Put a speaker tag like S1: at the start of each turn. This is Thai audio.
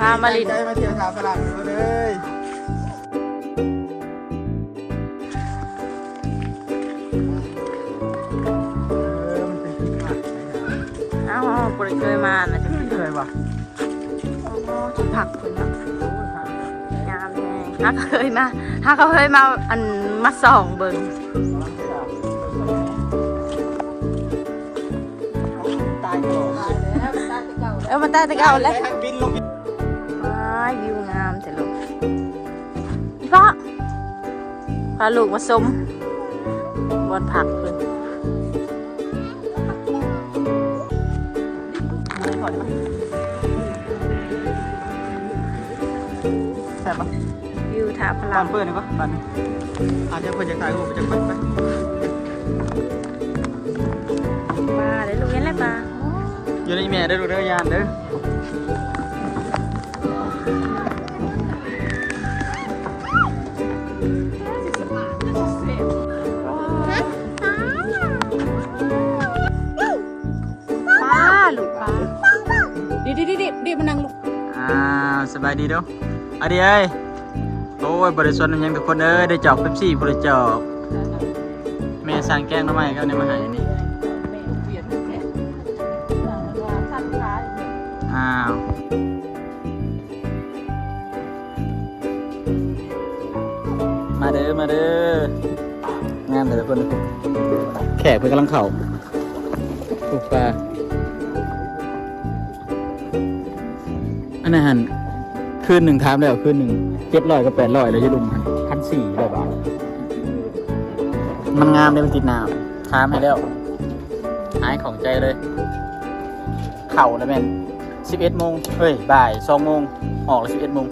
S1: พามาลิน
S2: ใจมาเที่ยวทางฝรั่งเลยเออมันเป็นที่มาก
S1: อ้าวบ่ได้เคยมานะจัง
S2: เคยปะ
S1: ที่ผักเพิ่นเนาะงามแฮงฮักเคยมาฮักเขาเคยมาอันมาส่องเบิ่ง
S2: ตายก่อน
S1: เออมันได้แต่เก่าแล้ว
S2: ให้บินลง
S1: ว้ พาลูกมาสมบอนผักเพิ่น
S2: ไม่ก่อนได้ปะแซ่บปะ
S1: วิวท่าพ
S2: บ้า
S1: ลั
S2: น
S1: ง
S2: เปิดนี่ปะบ้านอาจจะเปิดจากถ่ายรูปไปจากเปิดไป
S1: ปลาได้ลูกเห็นแล้วปลา
S2: อยู่ในแม่เด้อลูกเด้อยานเด้อ
S1: ดิดิดิดิดิมานั่งลูก
S2: อ่าสบายดีเด้ออะดีเอ้ยโอ้ยบริสุทธิ์ยังทุกคนเอ้ยได้จอกเป๊ปซี่บริจอกแม่สั่งแกงหน้ำไม้ก็เนี่ยมาให้นี่อ้าวมาเด้อมาเด้องามแต่ละคนแขกเพื่อนกำลังเข่าถูกปลา อันนั้นหันคืนหนึ่งทามแล้วคืนหนึ่งเจ็ดร้อยกับแปดร้อยเลยจะลุมพันสี่ร้อยบาทมันงามเลยมันติดน้ำทามให้แล้วหายของใจเลย เข่าแล้วแม่นสิบเอ็ดโมงเฮ้ยบ่ายสองโมงออกแล้วสิบเอ็ดโมง